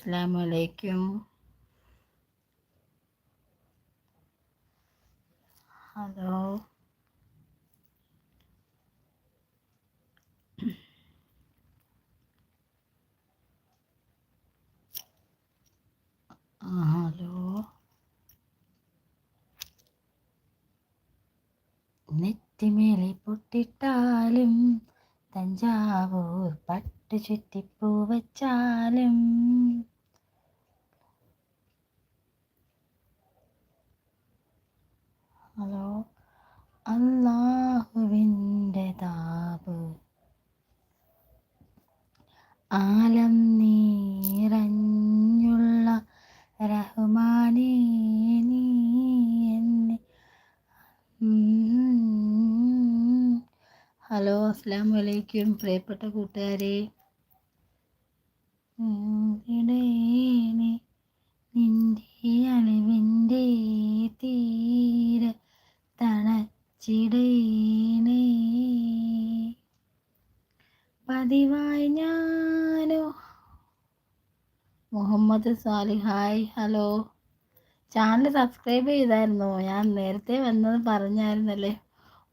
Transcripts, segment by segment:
അസ്സാം വലൈക്കും hello hello. നെറ്റിമേലെ പൊട്ടിട്ടാലും തഞ്ചാവൂർ പട്ടു ചുറ്റിപ്പൂ വച്ചാലും. ഹലോ? അള്ളാഹുവിന്റെ താപ്. ആലം നീറഞ്ഞുള്ള റഹ്മാനേ നീ എന്നെ ഹലോ അസ്സാം വലൈക്കും പ്രിയപ്പെട്ട കൂട്ടുകാരെ നിന്റെ അളിവിന്റെ തീര തണച്ചിടേനേ പതിവായി ഞാനോ? മുഹമ്മദ് സാലിഹായ് ഹലോ. ചാനൽ സബ്സ്ക്രൈബ് ചെയ്തായിരുന്നോ? ഞാൻ നേരത്തെ വന്നത് പറഞ്ഞായിരുന്നല്ലേ?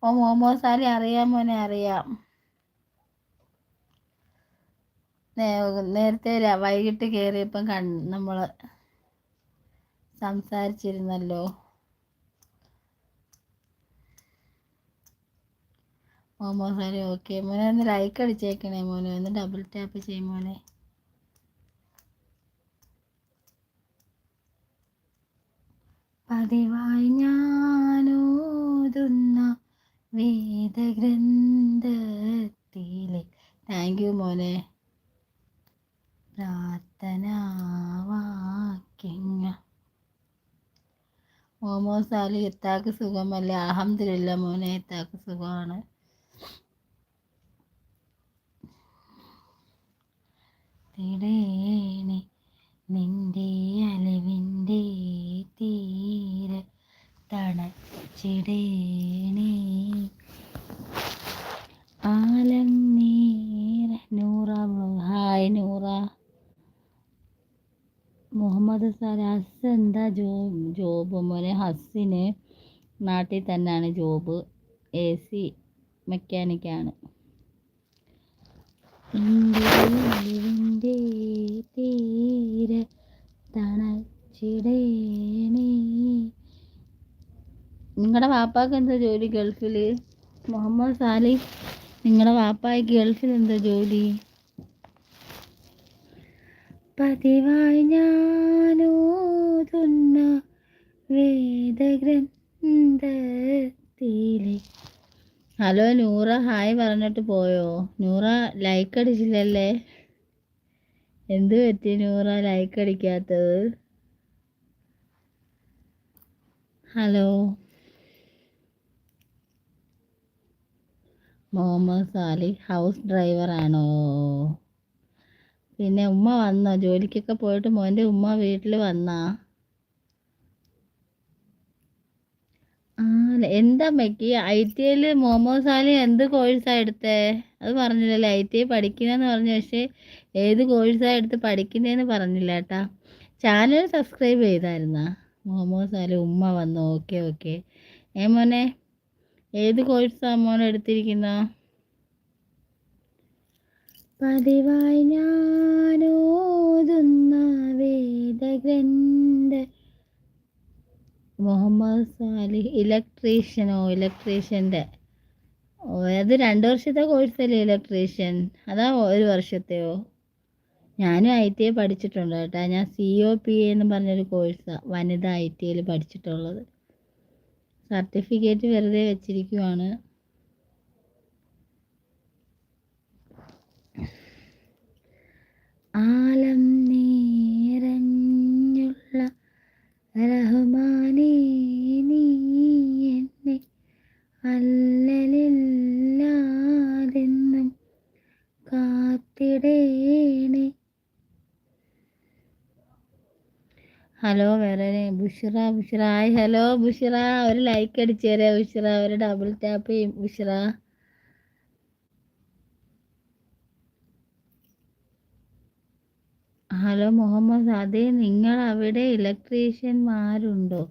ഓ മോമോസാലി സാലി അറിയാം മോനെ അറിയാം. നേരത്തെ വൈകിട്ട് കയറിയപ്പം കൺ നമ്മൾ സംസാരിച്ചിരുന്നല്ലോ. മോമോസാലി സാലി ഓക്കെ. മോനെ ഒന്ന് ലൈക്ക് അടിച്ചേക്കണേ മോനെ. ഒന്ന് ഡബിൾ ടാപ്പ് ചെയ്യും മോനെ. പതിവായി ഞാനോതുന്ന വേദഗ്രന്ഥത്തിലെ താങ്ക് യു മോനെ. പ്രാർത്ഥനാവാക്യങ്ങൾ. മോമോ സാലി എത്താക്ക് സുഖമല്ല? അഹമ്മദില്ല മോനെ എത്താക്ക് സുഖമാണ്. തിടേണി നിന്റെ അലവിന്റെ തീര തണച്ചിടേണേ ആലം നീര നൂറ ഹായ് നൂറ. മുഹമ്മദ് സലാസ് എന്താ ജോ ജോബ് മോനെ? ഹസ്സിന് നാട്ടിൽ തന്നെയാണ് ജോബ്. എ സി മെക്കാനിക്കാണ്. ഇന്ത്യന്റെ തീര തണച്ചിടേണേ നിങ്ങളുടെ വാപ്പാക്ക് എന്താ ജോലി ഗൾഫിൽ മുഹമ്മദ് സാലി നിങ്ങളുടെ വാപ്പായ്ക്ക് ഗൾഫിൽ എന്താ ജോലി? പതിവായി ഞാനോതുന്ന വേദഗ്രന്ഥത്തിലെ. ഹലോ നൂറ ഹായ് പറഞ്ഞിട്ട് പോയോ? നൂറ ലൈക്ക് അടിച്ചില്ലല്ലേ? എന്ത് പറ്റി നൂറ ലൈക്ക് അടിക്കാത്തത്? ഹലോ? മുഹമ്മദ് സാലി ഹൗസ് ഡ്രൈവറാണോ പിന്നെ ഉമ്മ വന്നോ? ജോലിക്കൊക്കെ പോയിട്ട് മോന്റെ ഉമ്മ വീട്ടിൽ വന്നാ? എന്താ മക്കി? ഐ ടി ഐയിൽ മുഹമ്മദ് സാലി എന്ത് കോഴ്സാണ് എടുത്തേ? അത് പറഞ്ഞില്ലല്ലോ? ഐ ടി ഐ പഠിക്കുന്നതെന്ന് പറഞ്ഞു പക്ഷേ ഏത് കോഴ്സാണ് എടുത്ത് പഠിക്കുന്നതെന്ന് പറഞ്ഞില്ല കേട്ടാ. ചാനൽ സബ്സ്ക്രൈബ് ചെയ്തായിരുന്നാ? മുഹമ്മദ് സാലി ഉമ്മ വന്നു? Okay okay. ഏ മോനെ? ഏത് കോഴ്സാണ് മോൻ എടുത്തിരിക്കുന്ന? പതിവായി ഞാനോതുന്ന വേദഗ്രന്ഥ. മുഹമ്മദ് സാലിഹ് ഇലക്ട്രീഷ്യനോ ഇലക്ട്രീഷ്യന്റെ അത് രണ്ട് വർഷത്തെ കോഴ്സല്ലേ ഇലക്ട്രീഷ്യൻ അതാ ഒരു വർഷത്തെയോ ഞാനും ഐ ടി ഐ പഠിച്ചിട്ടുണ്ട് കേട്ടോ. ഞാൻ സി ഒ പി എന്ന് പറഞ്ഞൊരു കോഴ്സാണ് വനിത ഐ ടി ഐയിൽ പഠിച്ചിട്ടുള്ളത്. സർട്ടിഫിക്കറ്റ് വെറുതെ വെച്ചിരിക്കുവാണ്. ആലം നേരഞ്ഞുള്ള റഹ്മാനേ നീ എന്നെ അല്ലലില്ലാതെന്നും കാത്തിടേണേ. ഹലോ വേറെ Bushra Bushra. Hi hello Bushra. ഒരു ലൈക്ക് അടിച്ചേരെ ബുഷറ. ഒരു ഡബിൾ ടാപ്പ് ചെയ്യും. ബുഷറ. ഹലോ മുഹമ്മദ് അതെ നിങ്ങൾ അവിടെ ഇലക്ട്രീഷ്യന്മാരുണ്ടോ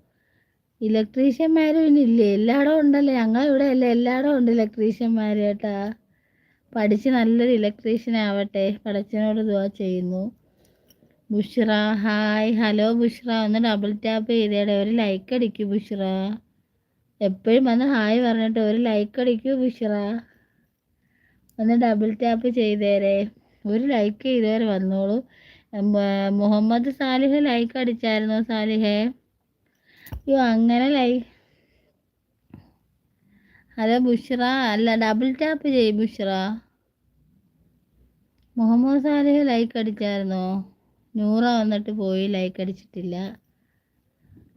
ഇലക്ട്രീഷ്യന്മാരും ഇല്ലേ? എല്ലായിടവും ഉണ്ടല്ലോ? ഞങ്ങളിവിടെ അല്ലേ? എല്ലായിടവും ഉണ്ട് ഇലക്ട്രീഷ്യന്മാർ കേട്ടാ. പഠിച്ച് നല്ലൊരു ഇലക്ട്രീഷ്യൻ ആവട്ടെ. പടച്ചനോട് ദുവാ ചെയ്യുന്നു. ബുഷ്ര ഹായ്. ഹലോ ബുഷ്റ. ഒന്ന് ഡബിൾ ടാപ്പ് ചെയ്തേടെ. ഒരു ലൈക്ക് അടിക്കൂ ബുഷ്റ. എപ്പോഴും വന്ന് ഹായ് പറഞ്ഞിട്ട് ഒരു ലൈക്ക് അടിക്കൂ ബുഷ്റ. ഒന്ന് ഡബിൾ ടാപ്പ് ചെയ്തേരെ. ഒരു ലൈക്ക് ചെയ്തേരെ വന്നോളൂ. മുഹമ്മദ് സാലിഹ് ലൈക്ക് അടിച്ചായിരുന്നോ സാലിഹേ? അയ്യോ അങ്ങനെ ലൈക്ക് ഹലോ ബുഷ്റ. അല്ല ഡബിൾ ടാപ്പ് ചെയ്യും ബുഷ്റ. മുഹമ്മദ് സാലിഹ് ലൈക്ക് അടിച്ചായിരുന്നോ? നൂറ വന്നിട്ട് പോയി ലൈക്ക് അടിച്ചിട്ടില്ല.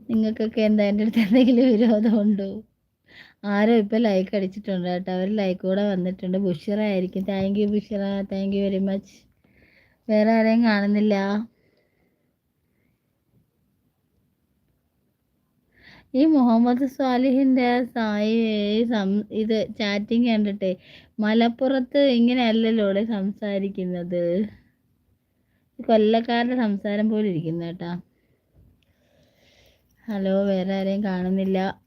നിങ്ങൾക്കൊക്കെ എന്താ എന്റെ അടുത്ത് എന്തെങ്കിലും വിരോധമുണ്ടോ ആരോ ഇപ്പോൾ ലൈക്ക് അടിച്ചിട്ടുണ്ട് കേട്ടോ. അവർ ലൈക്ക് കൂടെ വന്നിട്ടുണ്ട്. ബുഷിറ ആയിരിക്കും. Thank you Bushra. Thank you very much വേറെ ആരെയും കാണുന്നില്ല? ഈ മുഹമ്മദ് സ്വാലിഹിന്റെ സായി ഇത് ചാറ്റിങ് കണ്ടിട്ടേ മലപ്പുറത്ത് ഇങ്ങനെയല്ലല്ലോ സംസാരിക്കുന്നത്. കൊല്ലക്കാരുടെ സംസാരം പോലെ ഇരിക്കുന്നു കേട്ടാ. ഹലോ വേറെ ആരെയും കാണുന്നില്ല.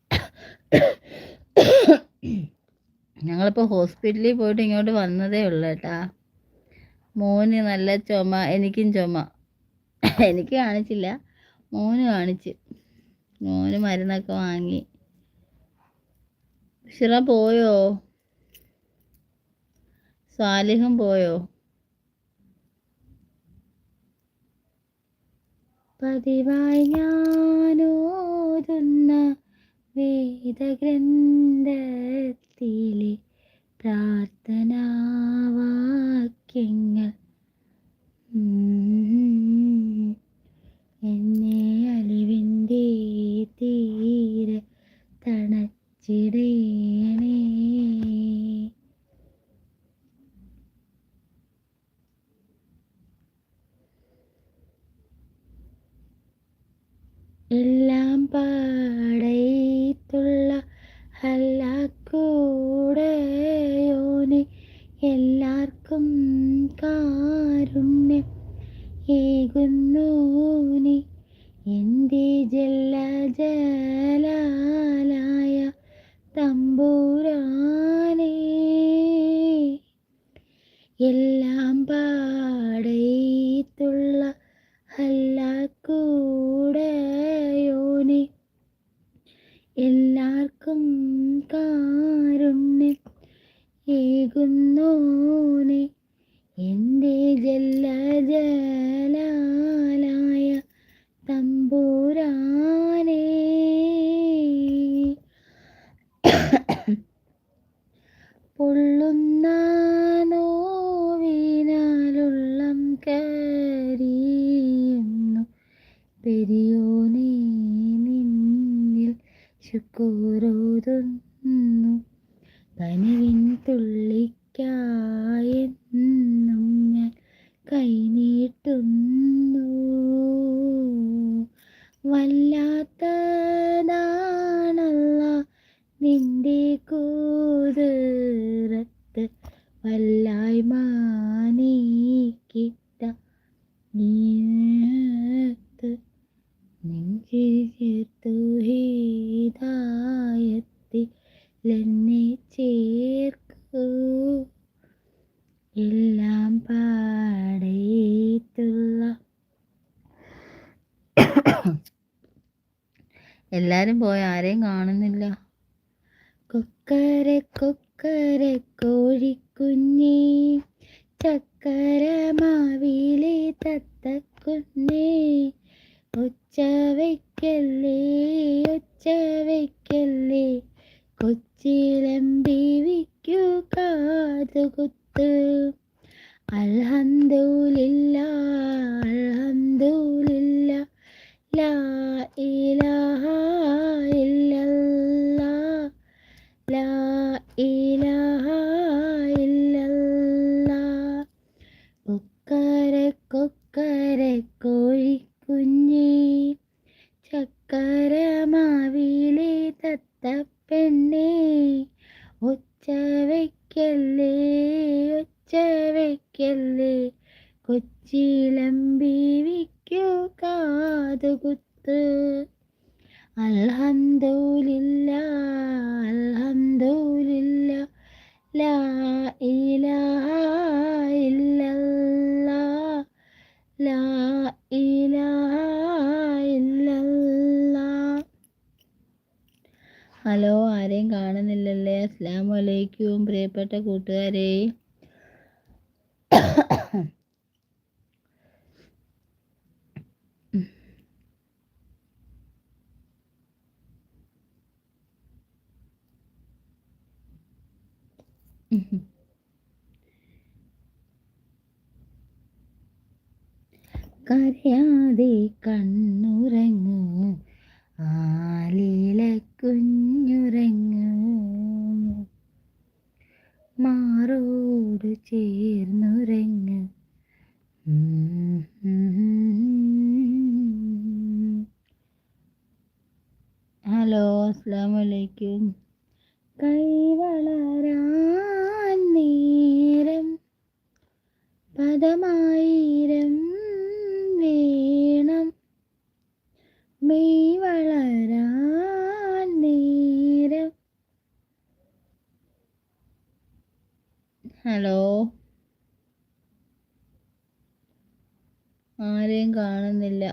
ഞങ്ങളിപ്പോൾ ഹോസ്പിറ്റലിൽ പോയിട്ട് ഇങ്ങോട്ട് വന്നതേ ഉള്ളൂ കേട്ടാ. മോന് നല്ല ചുമ എനിക്കും ചുമ. എനിക്ക് കാണിച്ചില്ല. മോന് കാണിച്ച്. മോന് മരുന്നൊക്കെ വാങ്ങി. ഷിറ പോയോ? സ്വാലിഹും പോയോ? പതിവായി ഞാനോതുന്ന വേദഗ്രന്ഥത്തിലെ പ്രാർത്ഥനാവാക്യങ്ങൾ. എന്നെ അലിവിന്റെ തീരെ തണച്ചിടേണേ എല്ലാം പാടത്തുള്ള ഹല്ലാക്കൂടെയോനെ എല്ലാവർക്കും പൊള്ളുന്ന നോവിനാലുള്ളം കരിയുന്നു. പെരിയോനേ നിന്നിൽ ശുക്കൂരോതുന്നു നെഞ്ചിൽ ചേർത്തു ഹീതായത്തിലെന്നെ ചേർക്കൂ. എല്ലാം പാടേത്തുള്ള എല്ലാരും പോയി ആരെയും കാണുന്നില്ല. കൊക്കര കൊക്കര കോഴിക്കുഞ്ഞേ ചക്കര മാവിലെ തത്തക്കുഞ്ഞേ ഒച്ച വയ്ക്കല്ലേ ഒച്ച ദേവിക്കു കാതുകുത്ത്. അൽഹംദുലില്ല പ്രിയപ്പെട്ട കൂട്ടുകാരെ കരയാതെ കണ്ണുറങ്ങൂ ആലീല മാറോട് ചേർന്നുറങ്ങ് ഹലോ അസ്സാം വലൈക്കും കൈവളരാൻ നേരം പദമായിരം വേണം മെയ് വളരാൻ നേരം ഹലോ ആരെയും കാണുന്നില്ല.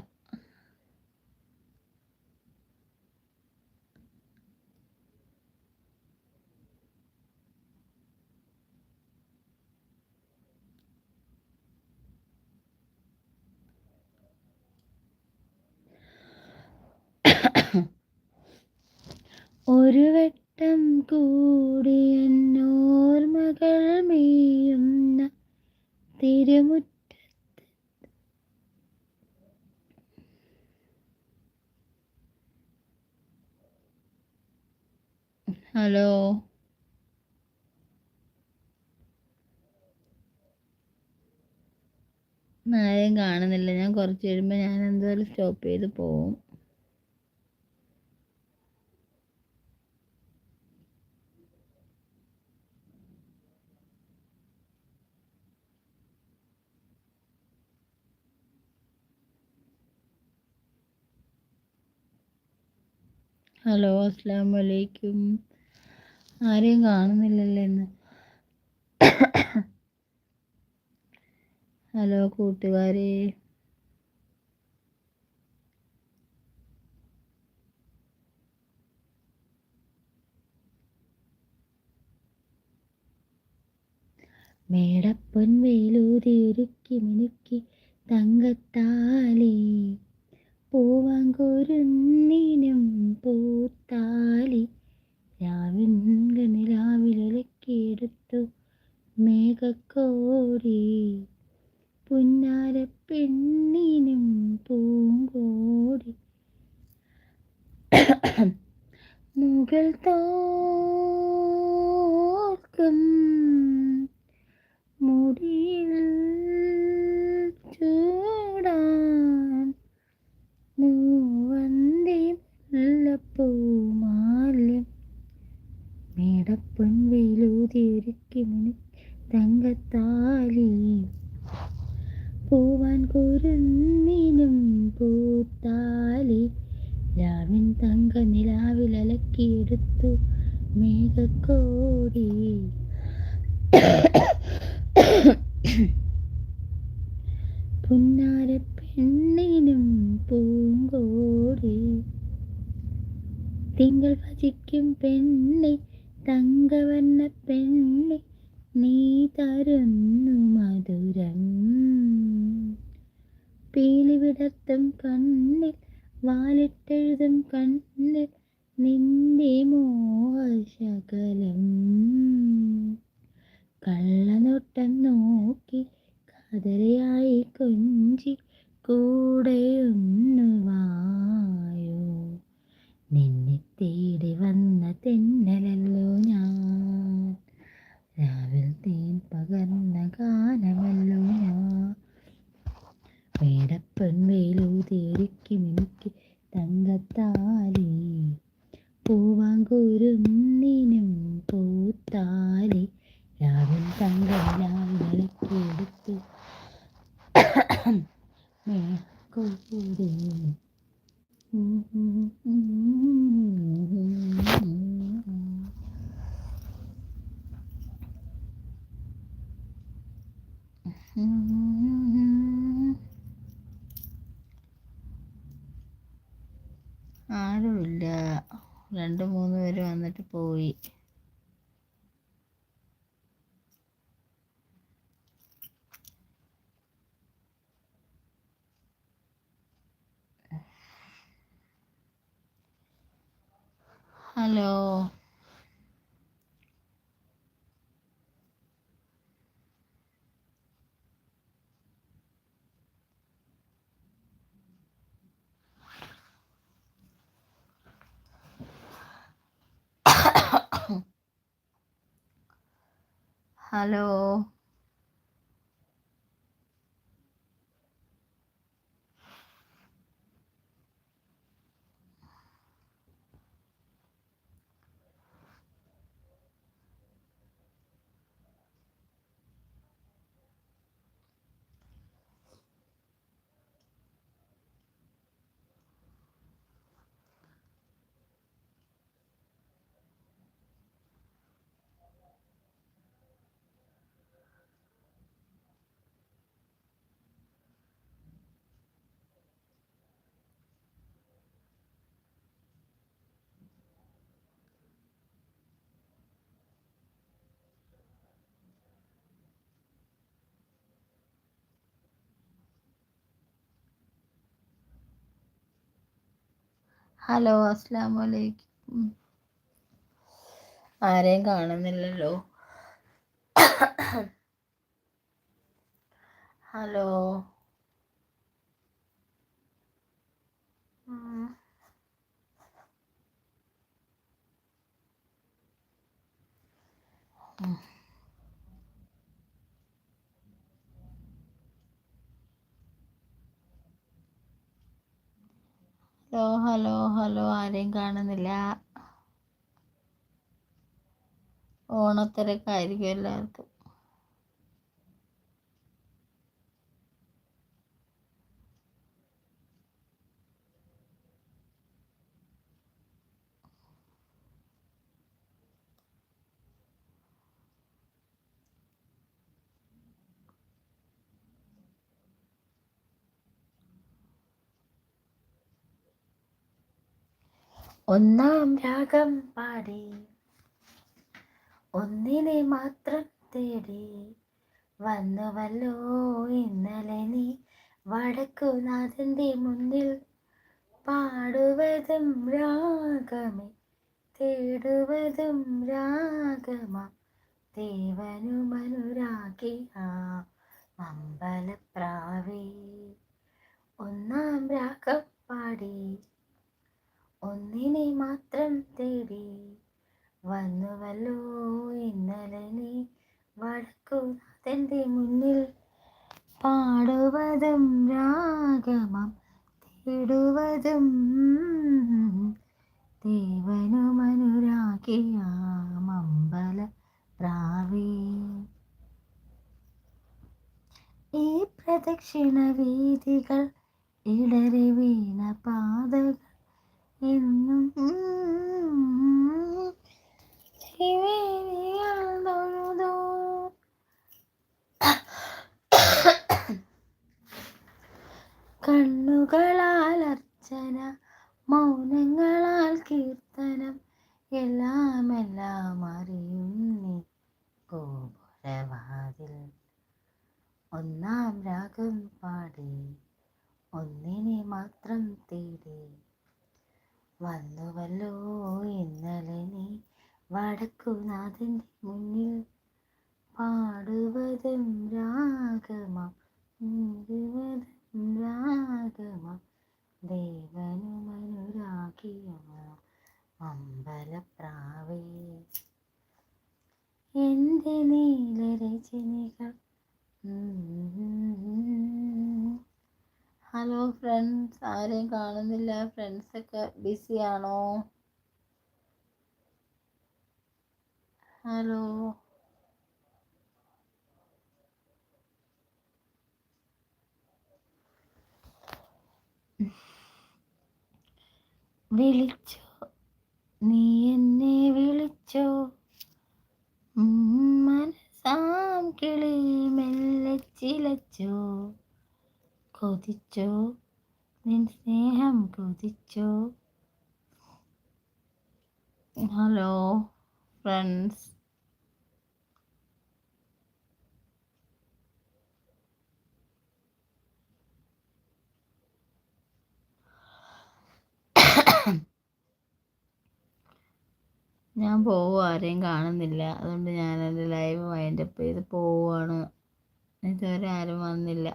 ഒരു വട്ടം കൂടി എന്നോർമകൾ മേയുന്ന തിരുമുറ്റത്ത് ഹലോ. ആരെയും കാണുന്നില്ല. ഞാൻ കുറച്ച് കഴിയുമ്പോൾ ഞാൻ എന്തായാലും സ്റ്റോപ്പ് ചെയ്ത് പോവും. ഹലോ അസ്സാം വലൈക്കും ആരെയും കാണുന്നില്ലല്ലോ ഇന്ന്. ഹലോ കൂട്ടുകാരെ. മേടപ്പൊൻ വെയിലൂതി ഒരുക്കി മിനുക്കി തങ്കത്താലി. പൂവാങ്കൊരുന്നിനും പൂത്താലി. രാവിൻകണിലാവിലക്കിയെടുത്തു മേഘക്കോടി. പുന്നാര പെണ്ണിനും പൂങ്കോടി. മുകൾ തോക്കും മുടിയിൽ ചൂടാൻ മൂവന്തി മുല്ലപ്പൂമാല്യം മേടപ്പൊൻ വെയിലൂതി ഒരുക്കി മിനി തങ്കത്താലി പൂവാൻ കുരുന്നിനും പൂത്താലി രാവിൻ തങ്ക നിലാവിലലക്കിയെടുത്തു മേഘക്കോടി പുന്നാര പെണ്ണിനും പൂങ്കോടി തിങ്കൾ ഭജിക്കും പെണ്ണെ തങ്കവർണ പെണ്ണെ നീ തരുന്നു മധുരം. പീലി വിടർത്തും കണ്ണിൽ വാലിട്ടെഴുതും കണ്ണിൽ നിന്റെ മോശകലം കള്ളനോട്ടം നോക്കി കതരയായി കൊഞ്ചി കൂടെയൊന്നു വായോ. നിന്നെ തേടി വന്ന തെന്നലല്ലോ ഞാൻ. രാവിൽ തേൻ പകർന്ന ഗാനമല്ലോ ഞാൻ വേടപ്പൻ വേലൂതിയൊരുക്കി മിനുക്കി തങ്കത്താലി. പൂവാങ്കൂരുന്നിനും പൂത്താലി. രാവിൽ തങ്കലാവിളക്കിയെടുത്തു മേൽക്കൂടി ആരുമില്ല. രണ്ട് മൂന്ന് പേര് വന്നിട്ട് പോയി. ഹലോ. ഹലോ ഹലോ അസ്സാം വലൈക്കും ആരെയും കാണുന്നില്ലല്ലോ. ഹലോ. ഉം. ഹലോ ഹലോ ഹലോ ആരെയും കാണുന്നില്ല. ഓണത്തിരക്കായിരിക്കും എല്ലാവർക്കും. ഒന്നാം രാഗം പാടി. ഒന്നിനെ മാത്രം തേടി വന്നുവല്ലോ ഇന്നലെ നീ വടക്കുനാഥന്റെ മുന്നിൽ പാടുവതും രാഗമേ തേടുവതും രാഗമാ. ദേവനുമനുരാഗിയ അമ്പലപ്രാവേ ഒന്നാം രാഗം പാടി ഒന്നിനെ തേടി വന്നുവല്ലോ ഇന്നലെ നീ വടക്കുനാഥന്റെ മുന്നിൽ പാടുവതും രാഗമം തേടുവതും ദേവനുമനുരാഗിയാമമ്പല പ്രാവേ. ഈ പ്രദക്ഷിണ വീതികൾ ഇടറി വീണ പാതകൾ എന്നും ശിവേലിയാൽ തൊഴുതോ. കണ്ണുകളാൽ അർച്ചന മൗനങ്ങളാൽ കീർത്തനം എല്ലാം എല്ലാം അറിയും നീ ഗോപുരവാതിൽ ഒന്നാം രാഗം പാടി ഒന്നിനെ മാത്രം തേടി വന്നുവല്ലോ ഇന്നലെ നീ വടക്കുനാഥന്റെ മുന്നിൽ പാടുവതും രാഗമാം നീടുവതും രാഗമാം ദേവനുമനുരാഗിയ അമ്പലപ്രാവേ. എന്റെ നീലരചനികൾ. ഹലോ ഫ്രണ്ട്സ് ആരെയും കാണുന്നില്ല. ഫ്രണ്ട്സൊക്കെ ബിസിയാണോ ഹലോ വിളിച്ചോ? നീ എന്നെ വിളിച്ചോ? മനസാം കിളി മെല്ലെ ചിലച്ചോ? കൊതിച്ചോ? നിൻ സ്നേഹം കൊതിച്ചോ? Hello friends. ഞാൻ പോവുക ആരെയും കാണുന്നില്ല. അതുകൊണ്ട് ഞാൻ എന്റെ ലൈവ് വൈൻഡപ്പ് ചെയ്ത് പോവുകയാണ് ഇതുവരെ ആരും വന്നില്ല.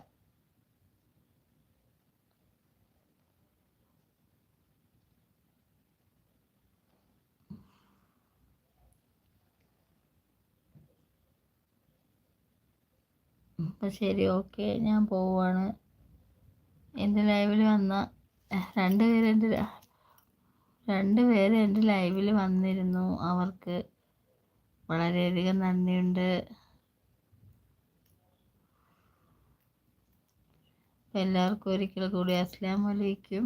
അപ്പം ശരി ഓക്കെ ഞാൻ പോവുകയാണ് എന്റെ ലൈവിൽ വന്ന രണ്ട് പേര് രണ്ട് പേര് എന്റെ ലൈവിൽ വന്നിരുന്നു. അവർക്ക് വളരെയധികം നന്ദിയുണ്ട്. എല്ലാവർക്കും ഒരിക്കൽ കൂടി അസ്സാം വലൈക്കും